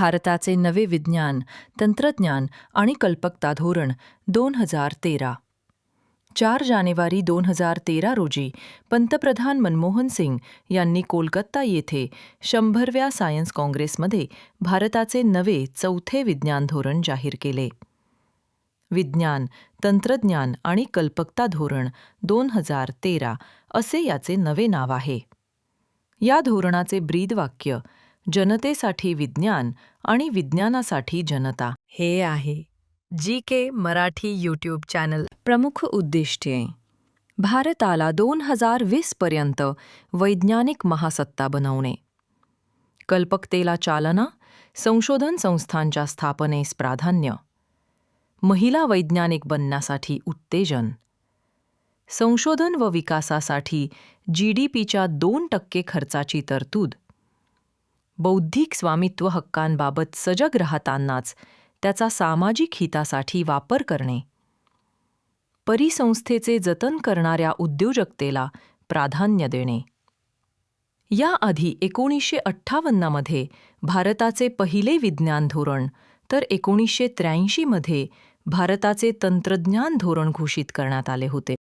भारताचे नवे विज्ञान तंत्रज्ञान आणि कल्पकता धोरण दोन हजार तेरा. चार जानेवारी दोन हजार तेरा रोजी पंतप्रधान मनमोहन सिंग यांनी कोलकाता येथे शंभरव्या सायन्स काँग्रेसमध्ये भारताचे नवे चौथे विज्ञान धोरण जाहीर केले. विज्ञान तंत्रज्ञान आणि कल्पकता धोरण दोन हजार तेरा असे याचे नवे नाव आहे. या धोरणाचे ब्रीदवाक्य जनतेसाठी विज्ञान आणि विज्ञानासाठी जनता. हे आहे. G K Marathi YouTube channel प्रमुख उद्दिष्टे. भारताला दोन हजार वीसपर्यंत वैज्ञानिक महासत्ता बनवणे. कल्पकतेला चालना संशोधन संस्थांच्या स्थापनेस प्राधान्य. महिला वैज्ञानिक बनण्यासाठी उत्तेजन. संशोधन व विकासासाठी जी डी पीच्या दोन टक्के खर्चाची तरतूद. बौद्धिक स्वामित्व हक्कांबाबत सजग राहतानाच त्याचा सामाजिक हितासाठी वापर करणे. परिसंस्थेचे जतन करणाऱ्या उद्योजकतेला प्राधान्य देणे. याआधी एकोणीसशे अठ्ठावन्नमध्ये भारताचे पहिले विज्ञान धोरण तर एकोणीसशे त्र्याऐंशीमध्ये भारताचे तंत्रज्ञान धोरण घोषित करण्यात आले होते.